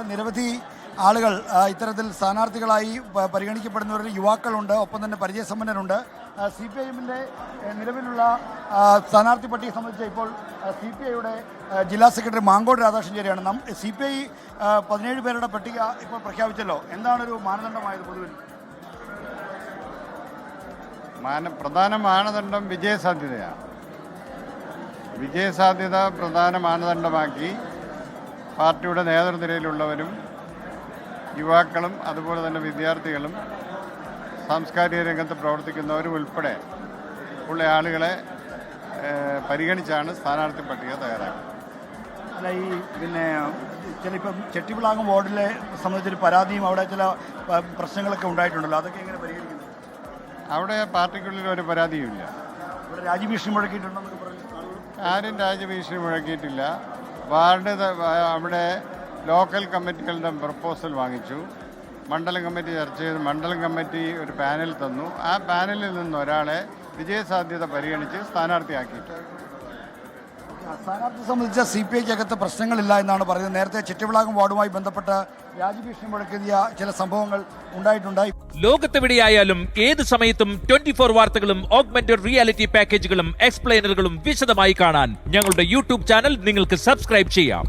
നിരവധി ആളുകൾ ഇത്തരത്തിൽ സ്ഥാനാർത്ഥികളായി പരിഗണിക്കപ്പെടുന്നവരിൽ യുവാക്കളുണ്ട് ഒപ്പം തന്നെ പരിചയസമ്പന്നരുണ്ട്. സി പി ഐ നിലവിലുള്ള സ്ഥാനാർത്ഥി പട്ടിക സംബന്ധിച്ച് ഇപ്പോൾ സി പി ഐയുടെ ജില്ലാ സെക്രട്ടറി മാങ്കോട് രാധാകൃഷ്ണൻ ചേരിയാണ് നം സി പി ഐ പതിനേഴ് പേരുടെ പട്ടിക ഇപ്പോൾ പ്രഖ്യാപിച്ചല്ലോ. എന്താണൊരു മാനദണ്ഡമായത് പൊതുവിൽ? മാന പ്രധാന മാനദണ്ഡം വിജയസാധ്യതയാണ്. വിജയസാധ്യത പ്രധാന മാനദണ്ഡമാക്കി പാർട്ടിയുടെ നേതൃനിരയിലുള്ളവരും യുവാക്കളും അതുപോലെ തന്നെ വിദ്യാർത്ഥികളും സാംസ്കാരിക രംഗത്ത് പ്രവർത്തിക്കുന്നവരും ഉൾപ്പെടെ ഉള്ള ആളുകളെ പരിഗണിച്ചാണ് സ്ഥാനാർത്ഥി പട്ടിക തയ്യാറാക്കുന്നത് അല്ല ഈ പിന്നെ ചില ഇപ്പം ചെട്ടിപ്പിളാങ്ങ് വാർഡിലെ സംബന്ധിച്ചൊരു പരാതിയും അവിടെ ചില പ്രശ്നങ്ങളൊക്കെ ഉണ്ടായിട്ടുണ്ടല്ലോ. അതൊക്കെ എങ്ങനെ പരിഹരിക്കുന്നു? അവിടെ പാർട്ടിക്കുള്ളിൽ ഒരു പരാതിയുമില്ല. ഇവിടെ രാജ്യഭീഷണി മുഴക്കിയിട്ടുണ്ടെന്നൊക്കെ പറഞ്ഞു ആരും രാജ്യഭീഷണി മുഴക്കിയിട്ടില്ല. വാർഡ് അവിടെ ലോക്കൽ കമ്മിറ്റികളുടെ പ്രപ്പോസൽ വാങ്ങിച്ചു. മണ്ഡലം കമ്മിറ്റി ചർച്ച ചെയ്ത്. മണ്ഡലം കമ്മിറ്റി ഒരു പാനൽ തന്നു. ആ പാനലിൽ നിന്ന് ഒരാളെ വിജയസാധ്യത പരിഗണിച്ച് സ്ഥാനാർത്ഥിയാക്കിയിട്ടുണ്ട് സ്ഥാനാർത്ഥി സംബന്ധിച്ച സി പി ഐക്കകത്ത് പ്രശ്നങ്ങളില്ല എന്നാണ് പറയുന്നത്. നേരത്തെ ചിറ്റവിളാകം വാർഡുമായി ബന്ധപ്പെട്ട് രാജഭീഷണി മുഴക്കിയ ചില സംഭവങ്ങൾ ഉണ്ടായിട്ടുണ്ട്. ലോകത്തെവിടെയായാലും ഏത് സമയത്തും ട്വന്റി ഫോർ വാർത്തകളും ഓഗ്മെന്റഡ് റിയാലിറ്റി പാക്കേജുകളും എക്സ്പ്ലെയിനറുകളും വിശദമായി കാണാൻ ഞങ്ങളുടെ യൂട്യൂബ് ചാനൽ നിങ്ങൾക്ക് സബ്സ്ക്രൈബ് ചെയ്യാം.